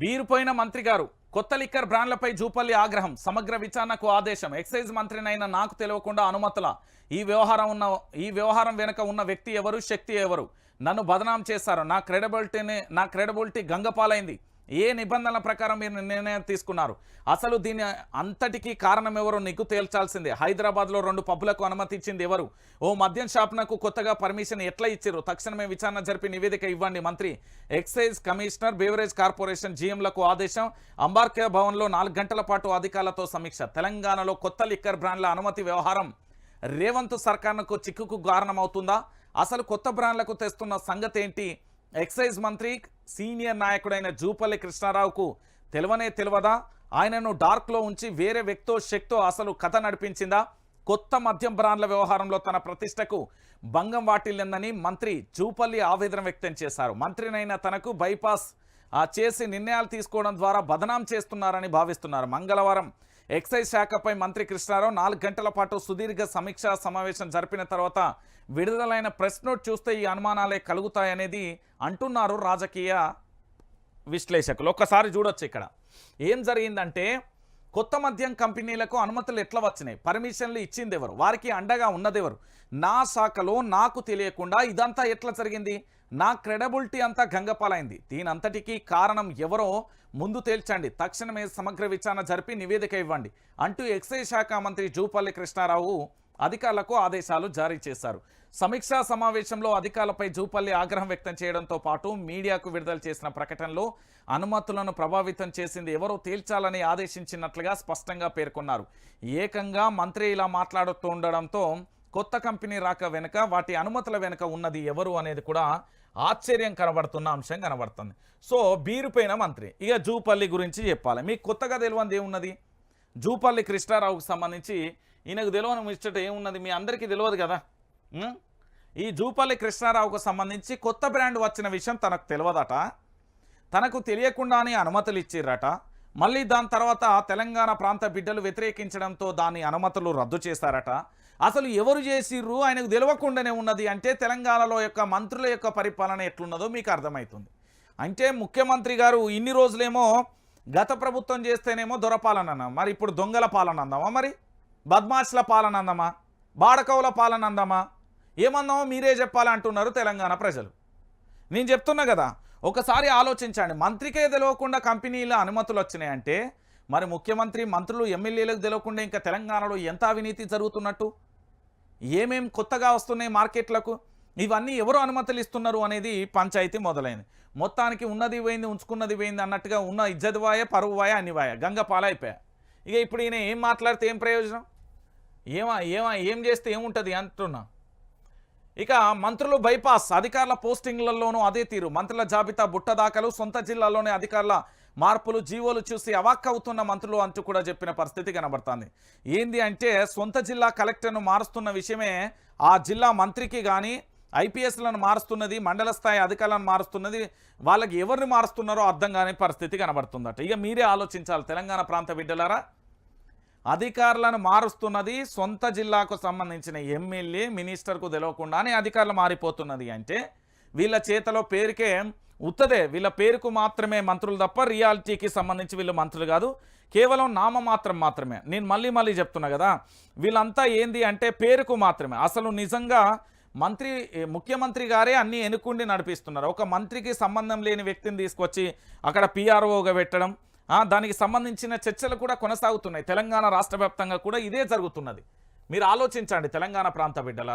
బీరుపోయిన మంత్రి గారు కొత్త లిక్కర్ బ్రాండ్లపై జూపల్లి ఆగ్రహం సమగ్ర విచారణకు ఆదేశం. ఎక్సైజ్ మంత్రినైన నాకు తెలియకుండా అనుమతుల. ఈ వ్యవహారం ఉన్న ఈ వ్యవహారం వెనుక ఉన్న వ్యక్తి ఎవరు శక్తి ఎవరు? నన్ను బదనాం చేశారు. నా క్రెడబిలిటీని నా క్రెడబిలిటీ గంగపాలైంది. ఏ నిబంధనల ప్రకారం మీరు నిర్ణయం తీసుకున్నారు? అసలు దీని అంతటికీ కారణం ఎవరో నీకు తేల్చాల్సిందే. హైదరాబాద్లో రెండు పబ్బులకు అనుమతి ఇచ్చింది ఎవరు? ఓ మద్యం షాప్నకు కొత్తగా పర్మిషన్ ఎట్లా ఇచ్చారు తక్షణమే విచారణ జరిపి నివేదిక ఇవ్వండి మంత్రి. ఎక్సైజ్ కమిషనర్ బేవరేజ్ కార్పొరేషన్ జీఎంలకు ఆదేశం. అంబార్కే భవన్లో నాలుగు గంటల పాటు అధికారులతో సమీక్ష. తెలంగాణలో కొత్త లిక్కర్ బ్రాండ్ల అనుమతి వ్యవహారం రేవంత్ సర్కార్కు చిక్కుకు కారణమవుతుందా? అసలు కొత్త బ్రాండ్లకు తెస్తున్న సంగతి ఏంటి ఎక్సైజ్ మంత్రి సీనియర్ నాయకుడైన జూపల్లి కృష్ణారావుకు తెలివనే తెలియదా ఆయనను డార్క్లో ఉంచి వేరే వ్యక్తో శక్తో అసలు కథ నడిపించిందా? కొత్త మద్యం బ్రాండ్ల వ్యవహారంలో తన ప్రతిష్టకు భంగం వాటిల్లిందని మంత్రి జూపల్లి ఆవేదన వ్యక్తం చేశారు. మంత్రినైన తనకు బైపాస్ ఆ, చేసి నిర్ణయాలు తీసుకోవడం ద్వారా బదనాం చేస్తున్నారని భావిస్తున్నారు. మంగళవారం ఎక్సైజ్ శాఖపై మంత్రి కృష్ణారావు నాలుగు గంటల పాటు సుదీర్ఘ సమీక్షా సమావేశం జరిపిన తర్వాత విడుదలైన ప్రెస్ నోట్ చూస్తే ఈ అనుమానాలే కలుగుతాయనేది అంటున్నారు రాజకీయ విశ్లేషకులు. ఒక్కసారి చూడొచ్చు ఇక్కడ. ఏం జరిగిందంటే కొత్త మద్యం కంపెనీలకు అనుమతులు ఎట్లా వచ్చినాయి? పర్మిషన్లు ఇచ్చింది ఎవరు వారికి అండగా ఉన్నదెవరు? నా శాఖలో నాకు తెలియకుండా ఇదంతా ఎట్లా జరిగింది? నా క్రెడబిలిటీ అంతా గంగపాలైంది. దీనంతటికీ కారణం ఎవరో ముందు తేల్చండి. తక్షణమే సమగ్ర విచారణ జరిపి నివేదిక ఇవ్వండి. అంటూ ఎక్సైజ్ శాఖ మంత్రి జూపల్లి కృష్ణారావు అధికారులకు ఆదేశాలు జారీ చేశారు. సమీక్షా సమావేశంలో అధికారులపై జూపల్లి ఆగ్రహం వ్యక్తం చేయడంతో పాటు మీడియాకు విడుదల చేసిన ప్రకటనలో అనుమతులను ప్రభావితం చేసింది ఎవరో తేల్చాలని ఆదేశించినట్లుగా స్పష్టంగా పేర్కొన్నారు. ఏకంగా మంత్రి ఇలా మాట్లాడుతూ ఉండడంతో కొత్త కంపెనీ రాక వెనుక వాటి అనుమతుల వెనుక ఉన్నది ఎవరు అనేది కూడా ఆశ్చర్యం కనబడుతున్న అంశం కనబడుతుంది. సో బీరుపైన మంత్రి. ఇక జూపల్లి గురించి చెప్పాలి. మీకు కొత్తగా తెలియంది ఏమున్నది? జూపల్లి కృష్ణారావుకు సంబంధించి ఈయనకు తెలియని ముచ్చట ఏమున్నది? మీ అందరికీ తెలియదు కదా? ఈ జూపల్లి కృష్ణారావుకు సంబంధించి కొత్త బ్రాండ్ వచ్చిన విషయం తనకు తెలియదట తనకు తెలియకుండానే అనుమతులు ఇచ్చిర్రట. మళ్ళీ దాని తర్వాత తెలంగాణ ప్రాంత బిడ్డలు వ్యతిరేకించడంతో దాని అనుమతులు రద్దు చేశారట. అసలు ఎవరు చేసిర్రు? ఆయనకు తెలియకుండానే ఉన్నది అంటే తెలంగాణలో యొక్క మంత్రుల యొక్క పరిపాలన ఎట్లున్నదో మీకు అర్థమవుతుంది అంటే ముఖ్యమంత్రి గారు ఇన్ని రోజులేమో గత ప్రభుత్వం చేస్తేనేమో దొరపాలన అన్నాం మరి ఇప్పుడు దొంగల పాలన అందామా మరి? బద్మాష్ల పాలన అందామా బాడకవుల పాలన అందామా ఏమందామో మీరే చెప్పాలంటున్నారు తెలంగాణ ప్రజలు. నేను చెప్తున్నా కదా ఒకసారి ఆలోచించండి. మంత్రికే తెలియకుండా కంపెనీల అనుమతులు వచ్చినాయంటే మరి ముఖ్యమంత్రి మంత్రులు ఎమ్మెల్యేలకు తెలియకుండా ఇంకా తెలంగాణలో ఎంత అవినీతి జరుగుతున్నట్టు? ఏమేం కొత్తగా వస్తున్నాయి మార్కెట్లకు? ఇవన్నీ ఎవరు అనుమతులు ఇస్తున్నారు అనేది పంచాయతీ మొదలైంది. మొత్తానికి ఉన్నది పోయింది ఉంచుకున్నది పోయింది అన్నట్టుగా ఉన్న ఇజ్జదివాయ వాయ పరువు వాయ గంగ పాలైపోయా. ఇక ఇప్పుడు ఈయన ఏం మాట్లాడితే ఏం ప్రయోజనం? ఏమా ఏమా ఏం చేస్తే ఏముంటుంది అంటున్నా. ఇక మంత్రులు బైపాస్ అధికారుల పోస్టింగ్లలోనూ అదే తీరు. మంత్రుల జాబితా బుట్ట దాఖలు సొంత జిల్లాలోనే అధికారుల మార్పులు జీవోలు చూసి అవాక్కవుతున్న మంత్రులు అంటూ కూడా చెప్పిన పరిస్థితి కనబడుతుంది. ఏంది అంటే సొంత జిల్లా కలెక్టర్ను మారుస్తున్న విషయమే ఆ జిల్లా మంత్రికి కానీ ఐపీఎస్లను మారుస్తున్నది మండల స్థాయి అధికారులను మారుస్తున్నది వాళ్ళకి ఎవరిని మారుస్తున్నారో అర్థం కాని పరిస్థితి కనబడుతుందట. ఇక మీరే ఆలోచించాలి తెలంగాణ ప్రాంత బిడ్డలారా. అధికారులను మారుస్తున్నది సొంత జిల్లాకు సంబంధించిన ఎమ్మెల్యే మినిస్టర్కు తెలియకుండానే అధికారులు మారిపోతున్నది అంటే వీళ్ళ చేతలో పేరుకే ఉత్తదే. వీళ్ళ పేరుకు మాత్రమే మంత్రులు తప్ప రియాలిటీకి సంబంధించి వీళ్ళు మంత్రులు కాదు. కేవలం నామమాత్రం మాత్రమే. నేను మళ్ళీ మళ్ళీ చెప్తున్నా కదా వీళ్ళంతా ఏంది అంటే పేరుకు మాత్రమే. అసలు నిజంగా మంత్రి ముఖ్యమంత్రి గారే అన్ని ఎన్నుకుండి నడిపిస్తున్నారు. ఒక మంత్రికి సంబంధం లేని వ్యక్తిని తీసుకొచ్చి అక్కడ పిఆర్ఓగా పెట్టడం దానికి సంబంధించిన చర్చలు కూడా కొనసాగుతున్నాయి. తెలంగాణ రాష్ట్ర వ్యాప్తంగా కూడా ఇదే జరుగుతున్నది. మీరు ఆలోచించండి తెలంగాణ ప్రాంత బిడ్డల